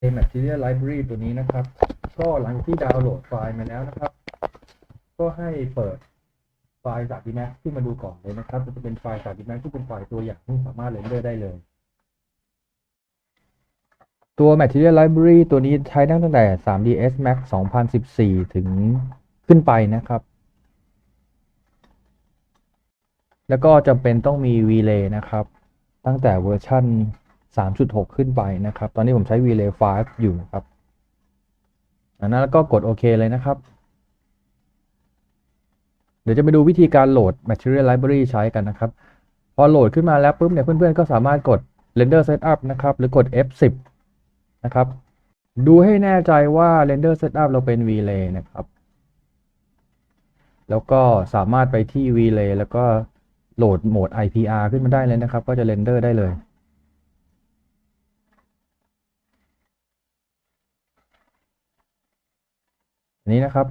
ใน Material Library ตัวนี้นะครับ ก็หลังที่ดาวน์โหลดไฟล์มาแล้วนะครับ ก็ให้เปิดไฟล์ 3D Max ขึ้นมาดูก่อนเลยนะครับ จะเป็นไฟล์ 3D Max ที่เป็นไฟล์ตัวอย่างที่สามารถเรนเดอร์ได้เลย ตัว Material Library ตัวนี้ใช้ได้ตั้งแต่ 3ds Max 2014 ถึงขึ้นไปนะครับ แล้วก็จำเป็นต้องมี Relay นะครับ ตั้งแต่เวอร์ชัน 3.6 ขึ้นไปนะครับ ตอนนี้ผมใช้ Relay 5 อยู่นะครับอันนั้นแล้วก็กดโอเคเลยนะครับ เดี๋ยวจะไปดูวิธีการโหลด Material Library ใช้กันนะครับ พอโหลดขึ้นมาแล้วปุ๊บเนี่ยเพื่อนๆ ก็สามารถกด Render Setup นะครับ หรือกด F10 นะครับ ดูให้แน่ใจว่า Render Setup เราเป็น Relay นะครับ แล้วก็สามารถไปที่ Relay แล้วก็โหลดโหมด IPR ขึ้นมาได้เลยนะครับ ก็จะเรนเดอร์ได้เลย อั นี้นะครับ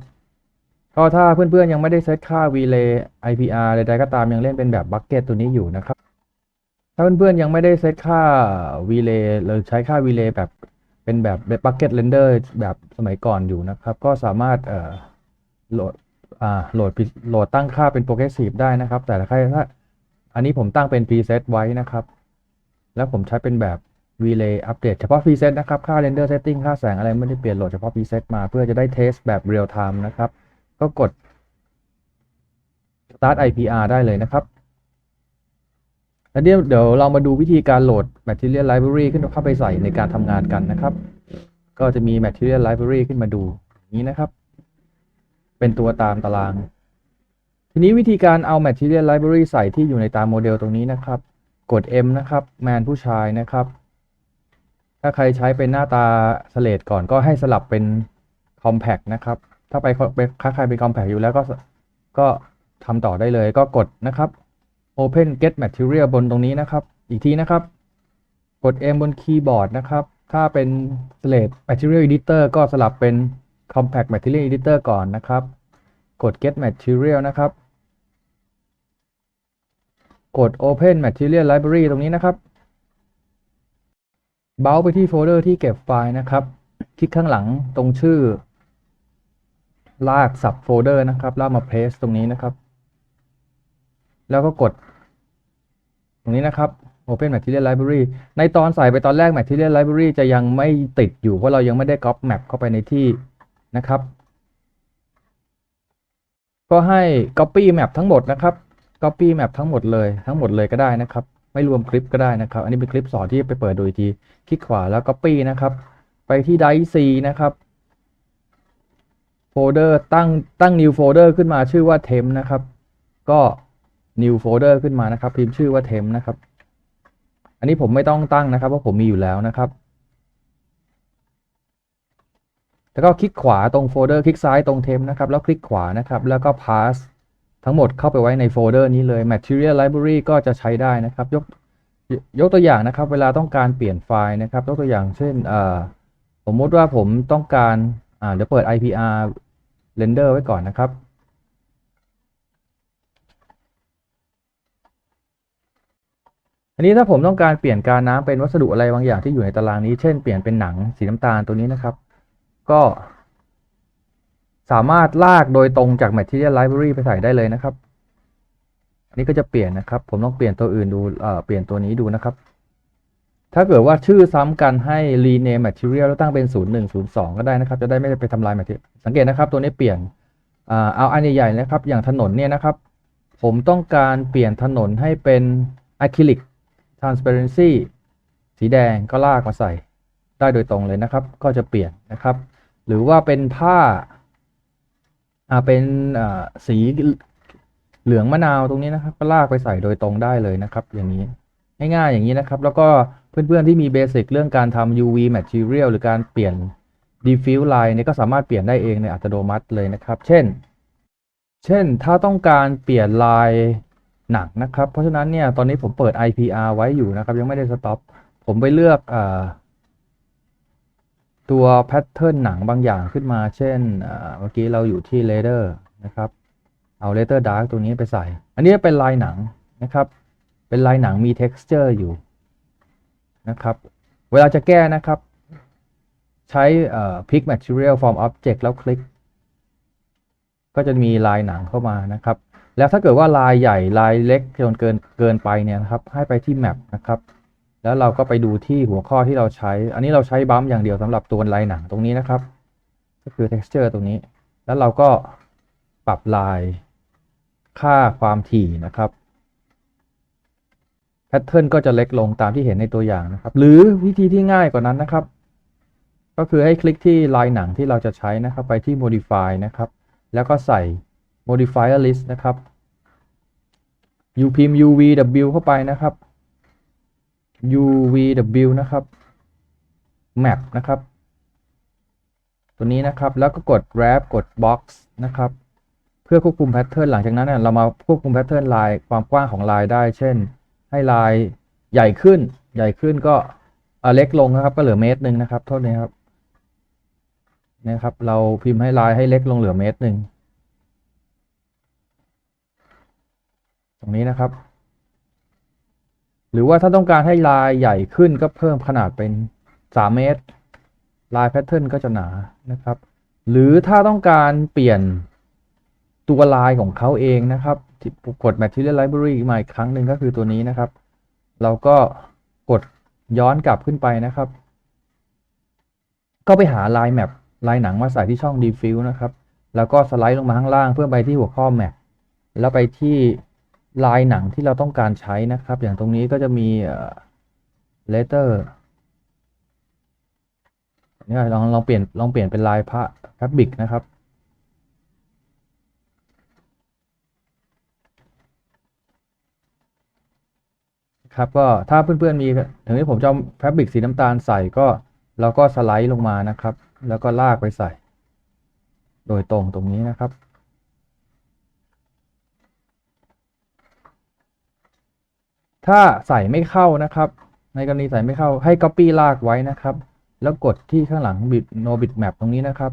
ก็ถ้าเพื่อนๆยังไม่ได้เซตค่า Relay IPR ใดๆก็ตามยังเล่นเป็นแบบ Bucket ตัวนี้อยู่นะครับ ถ้าเพื่อนๆยังไม่ได้เซตค่า Relay หรือใช้ค่า Relay แบบเป็นแบบ Bucket Render แบบสมัยก่อนอยู่นะครับ ก็สามารถเอ่อโหลดอ่าโหลดโหลดตั้งค่าเป็น Progressive ได้นะครับ แต่ถ้าถ้าอันนี้ผมตั้งเป็น preset ไว้นะครับ แล้วผมใช้เป็นแบบ relay อัปเดตเฉพาะ preset นะครับ ค่า render setting ค่าแสงอะไรไม่ได้เปลี่ยนโหลดเฉพาะ preset มาเพื่อจะได้เทสแบบ real time นะครับ ก็กด start IPR ได้เลยนะครับแล้วเดี๋ยวเดี๋ยวเรามาดูวิธีการโหลด material library ขึ้นเข้าไปใส่ในการทำงานกันนะครับ ก็จะมี material library ขึ้นมาดูอย่างนี้นะครับ เป็นตัวตามตาราง ทีนี้วิธีการเอา material library ใส่ที่อยู่ในตามโมเดลตรงนี้นะครับ กด M นะครับแมนผู้ชายนะครับ ถ้าใครใช้เป็นหน้าตาสเลดก่อนก็ให้สลับเป็น compact นะครับ ถ้าไปถ้าใครเป็น compact อยู่แล้วก็ก็ทำต่อได้เลยก็กดนะครับ open get material บนตรงนี้นะครับ อีกทีนะครับ กด M บนคีย์บอร์ดนะครับ ถ้าเป็น slate material editor ก็สลับเป็น compact material editor ก่อนนะครับ กด get material นะครับ กด open material library ตรงนี้นะครับ เบาไปที่โฟลเดอร์ที่เก็บไฟล์นะครับ คลิกข้างหลังตรงชื่อ ลาก sub folder นะครับ แล้วมา paste ตรงนี้นะครับ แล้วก็กด ตรงนี้นะครับ open material library ในตอนใส่ไปตอนแรก material library จะยังไม่ติดอยู่เพราะเรายังไม่ได้ copy map เข้าไปในที่นะครับ ก็ให้ copy map ทั้งหมดนะครับ copy map ทั้งหมดเลยทั้งหมดเลยก็ได้นะครับ ไม่รวมคลิปก็ได้นะครับ อันนี้เป็นคลิปสอนที่ไปเปิดโดูอีกทีคลิกขวาแล้ว copy นะครับ ไปที่ drive C นะครับโฟลเดอร์ตั้งตั้ง new folder ขึ้นมาชื่อว่า temp นะครับ ก็ new folder ขึ้นมานะครับ พิมพ์ชื่อว่า temp นะครับ อันนี้ผมไม่ต้องตั้งนะครับเพราะผมมีอยู่แล้วนะครับ แล้วก็คลิกขวาตรงโฟลเดอร์คลิกซ้ายตรง temp นะครับ แล้วคลิกขวานะครับ แล้วก็ pass ทั้งหมดเข้าไปไว้ในโฟลเดอร์นี้เลย material library ก็จะใช้ได้นะครับ ยกยกตัวอย่างนะครับ เวลาต้องการเปลี่ยนไฟล์นะครับ ยกตัวอย่างเช่นสมมติว่าผมต้องการเดี๋ยวเปิด IPR render ไว้ก่อนนะครับอันนี้ถ้าผมต้องการเปลี่ยนการน้ำเป็นวัสดุอะไรบางอย่างที่อยู่ในตารางนี้ เช่นเปลี่ยนเป็นหนังสีน้ำตาลตัวนี้นะครับ ก็ สามารถลากโดยตรงจาก Material Library ไปใส่ได้เลยนะครับ อันนี้ก็จะเปลี่ยนนะครับ ผมต้องเปลี่ยนตัวอื่นดูเอ่อเปลี่ยนตัวนี้ดูนะครับ ถ้าเกิดว่าชื่อซ้ำกันให้ rename material แล้วตั้งเป็น 0102 ก็ได้นะครับ จะได้ไม่ไปทำลาย material สังเกตนะครับ ตัวนี้เปลี่ยนเอาอันใหญ่ๆนะครับ อย่างถนนเนี่ยนะครับ ผมต้องการเปลี่ยนถนนให้เป็น acrylic transparency สีแดงก็ลากมาใส่ได้โดยตรงเลยนะครับ ก็จะเปลี่ยนนะครับ หรือว่าเป็นผ้า อ่าเป็นอ่าสีเหลืองมะนาวตรงนี้นะครับ ก็ลากไปใส่โดยตรงได้เลยนะครับ อย่างนี้ง่ายๆอย่างนี้นะครับ แล้วก็เพื่อนๆที่มีเบสิกเรื่องการทำ UV material หรือการเปลี่ยน diffuse line เนี่ยก็สามารถเปลี่ยนได้เองในอัตโนมัติเลยนะครับ เช่น เช่นถ้าต้องการเปลี่ยนลายหนังนะครับ เพราะฉะนั้นเนี่ยตอนนี้ผมเปิด IPR ไว้อยู่นะครับ ยังไม่ได้สต็อปผมไปเลือกอ่า ตัวแพทเทิร์นหนังบางอย่างขึ้นมา เช่นเมื่อกี้เราอยู่ที่ Leather นะครับ เอา Leather Dark ตัวนี้ไปใส่ อันนี้เป็นลายหนังนะครับ เป็นลายหนังมี texture อยู่นะครับ เวลาจะแก้นะครับ ใช้ pick material from object แล้วคลิก ก็จะมีลายหนังเข้ามานะครับ แล้วถ้าเกิดว่าลายใหญ่ลายเล็กจนเกินเกินไปเนี่ยนะครับ ให้ไปที่ map นะครับ แล้วเราก็ไปดูที่หัวข้อที่เราใช้ อันนี้เราใช้บัมอย่างเดียวสำหรับตัวลายหนังตรงนี้นะครับ ก็คือ texture ตรงนี้ แล้วเราก็ปรับลายค่าความถี่นะครับ แพทเทิร์นก็จะเล็กลงตามที่เห็นในตัวอย่างนะครับ หรือวิธีที่ง่ายกว่านั้นนะครับ ก็คือให้คลิกที่ลายหนังที่เราจะใช้นะครับ ไปที่ modify นะครับ แล้วก็ใส่ modifier list นะครับ u พิมพ์ uvw เข้าไปนะครับ uvw นะครับ map นะครับ ตัวนี้นะครับแล้วก็กด wrap กด box นะครับ เพื่อควบคุมแพทเทิร์นหลังจากนั้นเนี่ยเรามาควบคุมแพทเทิร์นลายความกว้างของลายได้ เช่น ให้ลายใหญ่ขึ้น ใหญ่ขึ้นก็เออเล็กลงนะครับ ก็เหลือเมตรหนึ่งนะครับเท่านี้ครับนี่ครับ เราพิมพ์ให้ลายให้เล็กลงเหลือเมตรหนึ่งตรงนี้นะครับ หรือว่าถ้าต้องการให้ลายใหญ่ขึ้นก็เพิ่มขนาดเป็น 3 เมตร ลายแพทเทิร์นก็จะหนานะครับ หรือถ้าต้องการเปลี่ยนตัวลายของเขาเองนะครับที่กด Material Library มาอีกครั้งหนึ่งก็คือตัวนี้นะครับ เราก็กดย้อนกลับขึ้นไปนะครับ ก็ไปหาลายแมปลายหนังมาใส่ที่ช่อง Diffuse นะครับ แล้วก็สไลด์ลงมาข้างล่างเพื่อไปที่หัวข้อแมปแล้วไปที่ ลายหนังที่เราต้องการใช้นะครับ อย่างตรงนี้ก็จะมีเอ่อ letter เนี่ยลองลองเปลี่ยนลองเปลี่ยนเป็นลายพระ fabric นะครับ ครับก็ถ้าเพื่อนๆมีถึงที่ผมจะแฟบริกสีน้ำตาลใส่ก็เราก็สไลด์ลงมานะครับ แล้วก็ลากไปใส่ โดยตรงตรงนี้นะครับ ถ้าใส่ไม่เข้านะครับ ในกรณีใส่ไม่เข้าให้ Copy ลากไว้นะครับ แล้วกดที่ข้างหลัง bit no bit map ตรงนี้นะครับ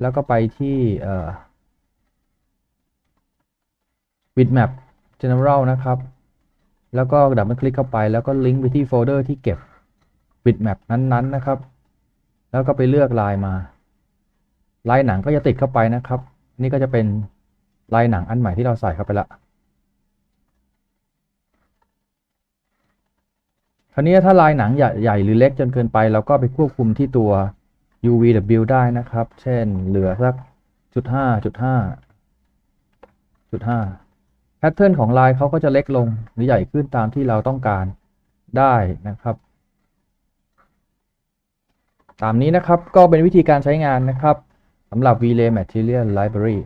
แล้วก็ไปที่เอ่อ bitmap general นะครับ แล้วก็ดับเบิลคลิกเข้าไป แล้วก็ลิงก์ไปที่โฟลเดอร์ที่เก็บ bitmap นั้นๆนะครับ แล้วก็ไปเลือกลายมา ลายหนังก็จะติดเข้าไปนะครับ นี่ก็จะเป็นลายหนังอันใหม่ที่เราใส่เข้าไปละ คราวนี้ถ้าลายหนังใหญ่หญหรือเล็กจนเกินไป เราก็ไปควบคุมที่ตัว UVW ได้นะครับ เช่นเหลือสักจุดห้าจุดห้าจุดห้าแพทเทิร์นของลายเขาก็จะเล็กลงหรือใหญ่ขึ้นตามที่เราต้องการได้นะครับ ตามนี้นะครับก็เป็นวิธีการใช้งานนะครับสำหรับ VLay Material Library